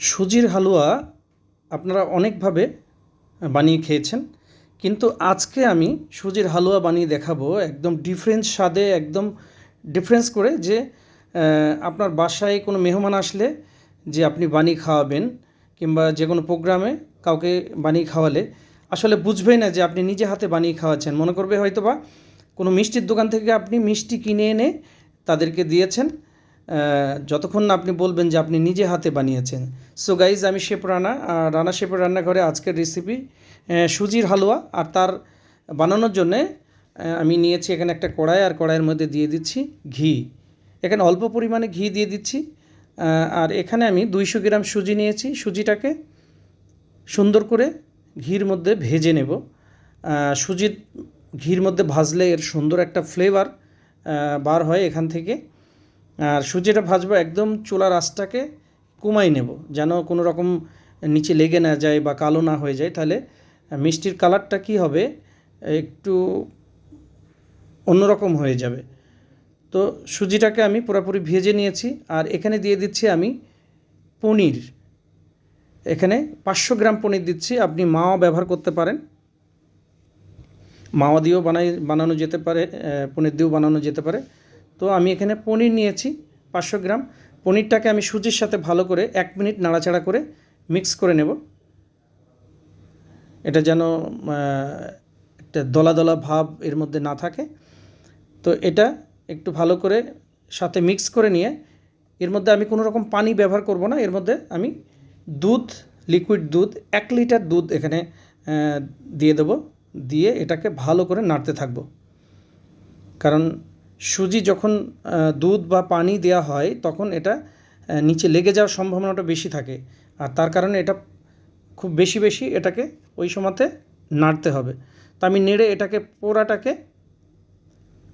সুজির হালুয়া আপনারা অনেকভাবে বানিয়ে খেয়েছেন, কিন্তু আজকে আমি সুজির হালুয়া বানিয়ে দেখাবো একদম ডিফারেন্স স্বাদে, একদম ডিফারেন্স করে যে আপনার বাসায় কোনো মেহমান আসলে যে আপনি বানিয়ে খাওয়াবেন কিংবা যে কোনো প্রোগ্রামে কাউকে বানিয়ে খাওয়ালে, আসলে বুঝবেই না যে আপনি নিজে হাতে বানিয়ে খাওয়াচ্ছেন। মনে করবে হয়তো বা কোনো মিষ্টির দোকান থেকে আপনি মিষ্টি কিনে এনে তাদেরকে দিয়েছেন যতক্ষণ না আপনি বলবেন যে আপনি নিজে হাতে বানিয়েছেন। সো গাইজ আমি শেপ রানা রানা শেপের রান্নাঘরে আজকের রেসিপি সুজির হালুয়া, আর তার বানানোর জন্যে আমি নিয়েছি এখানে একটা কড়াই, আর কড়াইয়ের মধ্যে দিয়ে দিচ্ছি ঘি। এখানে অল্প পরিমাণে ঘি দিয়ে দিচ্ছি আর এখানে আমি দুইশো গ্রাম সুজি নিয়েছি। সুজিটাকে সুন্দর করে ঘির মধ্যে ভেজে নেব। সুজির ঘির মধ্যে ভাজলে এর সুন্দর একটা ফ্লেভার বার হয় এখান থেকে। আর সুজিটা ভাজবো একদম চুলার আঁচটাকে কমাই নেব, যেন কোনো রকম নিচে লেগে না যায় বা কালো না হয়ে যায়। তাহলে মিষ্টির কালারটা কি হবে? একটু অন্যরকম হয়ে যাবে। তো সুজিটাকে আমি পুরোপুরি ভেজে নিয়েছি, আর এখানে দিয়ে দিচ্ছি আমি পনির। এখানে পাঁচশো গ্রাম পনির দিচ্ছি, আপনি মাওয়া ব্যবহার করতে পারেন। মাওয়া দিয়েও বানাই, বানানো যেতে পারে পনির দিয়েও বানানো যেতে পারে। তো আমি এখানে পনির নিয়েছি পাঁচশো গ্রাম। পনিরটাকে আমি সুজির সাথে ভালো করে এক মিনিট নাড়াচাড়া করে মিক্স করে নেব। এটা যেন একটা দলা দলা ভাব এর মধ্যে না থাকে। তো এটা একটু ভালো করে সাথে মিক্স করে নিয়ে, এর মধ্যে আমি কোনো রকম পানি ব্যবহার করব না। এর মধ্যে আমি দুধ, লিকুইড দুধ, এক লিটার দুধ এখানে দিয়ে দেবো। দিয়ে এটাকে ভালো করে নাড়তে থাকব। কারণ সুজি যখন দুধ বা পানি দেওয়া হয়, তখন এটা নিচে লেগে যাওয়ার সম্ভাবনাটা বেশি থাকে। আর তার কারণে এটা খুব বেশি বেশি এটাকে ওই সময়তে নাড়তে হবে। তো আমি নেড়ে এটাকে, পোড়াটাকে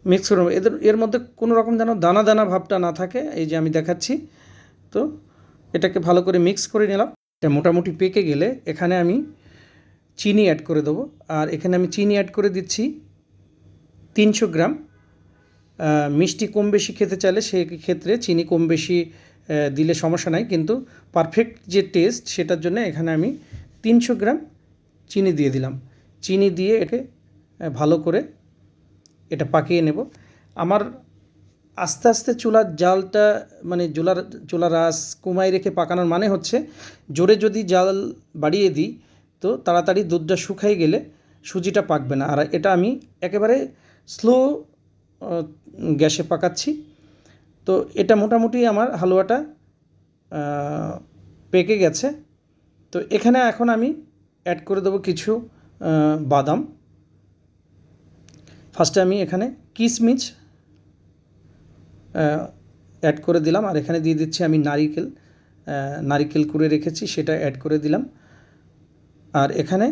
মিক্স করে। এদের, এর মধ্যে কোনো রকম যেন দানা দানা ভাবটা না থাকে, এই যে আমি দেখাচ্ছি। তো এটাকে ভালো করে মিক্স করে নিলাম। এটা মোটামুটি পেকে গেলে এখানে আমি চিনি অ্যাড করে দেবো। আর এখানে আমি চিনি অ্যাড করে দিচ্ছি তিনশো গ্রাম মিষ্টি কম বেশি খেতে চাইলে সেই ক্ষেত্রে চিনি কম বেশি দিলে সমস্যা নাই। কিন্তু পারফেক্ট যে টেস্ট সেটার জন্য এখানে আমি তিনশো গ্রাম চিনি দিয়ে দিলাম। চিনি দিয়ে একে ভালো করে এটা পাকিয়ে নেব। আমার আস্তে আস্তে চুলার জালটা মানে চুলার চুলার আঁচ কমাই রেখে পাকানোর মানে হচ্ছে, জোরে যদি জাল বাড়িয়ে দিই, তো তাড়াতাড়ি দুধটা শুকাই গেলে সুজিটা পাকবে না। আর এটা আমি একেবারে স্লো গ্যাসে পাকাচ্ছি। তো এটা মোটামুটি আমার হালুয়াটা পেকে গেছে। তো এখানে এখন আমি অ্যাড করে দেবো কিছু বাদাম। ফার্স্টে আমি এখানে কিশমিচ অ্যাড করে দিলাম। আর এখানে দিয়ে দিচ্ছি আমি নারিকেল নারিকেল করে রেখেছি, সেটা অ্যাড করে দিলাম। আর এখানে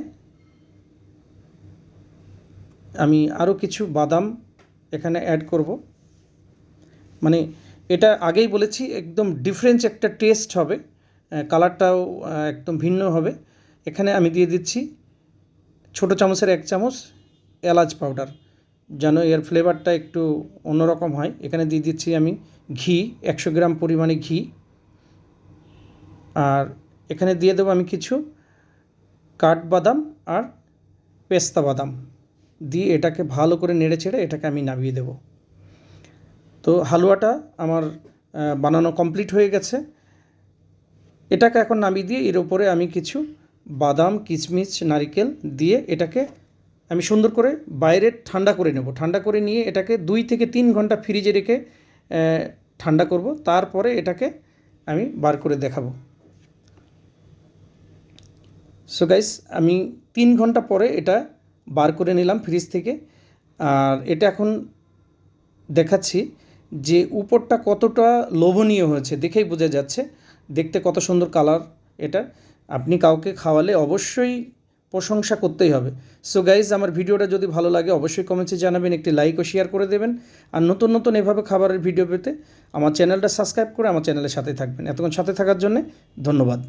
আমি আরও কিছু বাদাম এখানে অ্যাড করব। মানে এটা আগেই বলেছি, একদম ডিফারেন্স একটা টেস্ট হবে কালারটাও একদম ভিন্ন হবে। এখানে আমি দিয়ে দিচ্ছি ছোটো চামচের এক চামচ এলাচ পাউডার যেন এর ফ্লেভারটা একটু অন্যরকম হয়। এখানে দিয়ে দিচ্ছি আমি ঘি, একশো গ্রাম পরিমাণে ঘি। আর এখানে দিয়ে দেবো আমি কিছু কাঠবাদাম আর পেস্তা বাদাম। দিয়ে এটাকে ভালো করে নেড়ে ছেড়ে এটাকে আমি নামিয়ে দেব। তো হালুয়াটা আমার বানানো কমপ্লিট হয়ে গেছে। এটাকে এখন নামিয়ে দিয়ে এর উপরে আমি কিছু বাদাম, কিশমিশ, নারিকেল দিয়ে এটাকে আমি সুন্দর করে বাইরে ঠান্ডা করে নেব। ঠান্ডা করে নিয়ে এটাকে দুই থেকে তিন ঘণ্টা ফ্রিজে রেখে ঠান্ডা করব। তারপরে এটাকে আমি বার করে দেখাবো। সো গাইস আমি তিন ঘণ্টা পরে এটা বার করে নিলাম ফ্রিজ থেকে। আর এটা এখন দেখাচ্ছি যে উপরটা কতটা লোভনীয় হয়েছে, দেখেই বোঝা যাচ্ছে। দেখতে কত সুন্দর কালার এটা। আপনি কাউকে খাওয়ালে অবশ্যই প্রশংসা করতেই হবে। সো গাইজ আমার ভিডিওটা যদি ভালো লাগে, অবশ্যই কমেন্টে জানাবেন, একটি লাইক ও শেয়ার করে দেবেন। আর নতুন নতুন এভাবে খাবারের ভিডিও পেতে আমার চ্যানেলটা সাবস্ক্রাইব করে আমার চ্যানেলের সাথে থাকবেন। এতক্ষণ সাথে থাকার জন্য ধন্যবাদ।